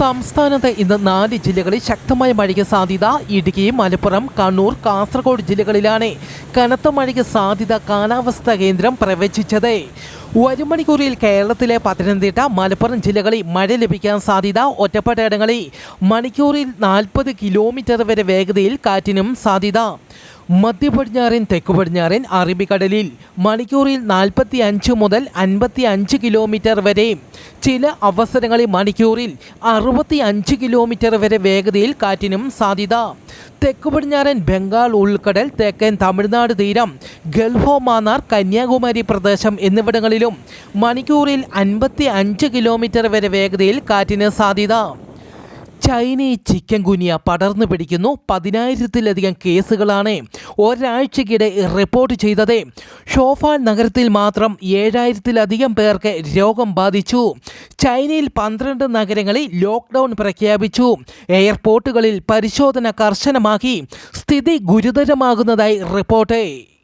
സംസ്ഥാനത്ത് ഇന്ന് നാല് ജില്ലകളിൽ ശക്തമായ മഴയ്ക്ക് സാധ്യത. ഇടുക്കി മലപ്പുറം കണ്ണൂർ കാസർഗോഡ് ജില്ലകളിലാണ് കനത്ത മഴയ്ക്ക് സാധ്യത കാലാവസ്ഥാ കേന്ദ്രം പ്രവചിച്ചത്. ഒരു മണിക്കൂറിൽ കേരളത്തിലെ പത്തനംതിട്ട മലപ്പുറം ജില്ലകളിൽ മഴ ലഭിക്കാൻ സാധ്യത ഒറ്റപ്പെട്ട ഇടങ്ങളിൽ. മണിക്കൂറിൽ നാൽപ്പത് കിലോമീറ്റർ വരെ വേഗതയിൽ കാറ്റിനും സാധ്യത. മധ്യ തെക്കുപടിഞ്ഞാറൻ തെക്കു പടിഞ്ഞാറൻ അറബിക്കടലിൽ മണിക്കൂറിൽ നാൽപ്പത്തി അഞ്ച് മുതൽ അൻപത്തി അഞ്ച് കിലോമീറ്റർ വരെ. ചില അവസരങ്ങളിൽ മണിക്കൂറിൽ അറുപത്തി അഞ്ച് കിലോമീറ്റർ വരെ വേഗതയിൽ കാറ്റിനും സാധ്യത. തെക്കു പടിഞ്ഞാറൻ ബംഗാൾ ഉൾക്കടൽ തെക്കൻ തമിഴ്നാട് തീരം ഗൾഫോ മാന്നാർ കന്യാകുമാരി പ്രദേശം എന്നിവിടങ്ങളിലും മണിക്കൂറിൽ അൻപത്തി അഞ്ച് കിലോമീറ്റർ വരെ വേഗതയിൽ കാറ്റിന് സാധ്യത. ചൈനയിൽ ചിക്കൻ ഗുനിയ പടർന്നു പിടിക്കുന്നു. പതിനായിരത്തിലധികം കേസുകളാണ് ഒരാഴ്ചക്കിടെ റിപ്പോർട്ട് ചെയ്തത്. ഷോഫാൻ നഗരത്തിൽ മാത്രം ഏഴായിരത്തിലധികം പേർക്ക് രോഗം ബാധിച്ചു. ചൈനയിൽ പന്ത്രണ്ട് നഗരങ്ങളിൽ ലോക്ക്ഡൗൺ പ്രഖ്യാപിച്ചു. എയർപോർട്ടുകളിൽ പരിശോധന കർശനമാക്കി. സ്ഥിതി ഗുരുതരമാകുന്നതായി റിപ്പോർട്ട്.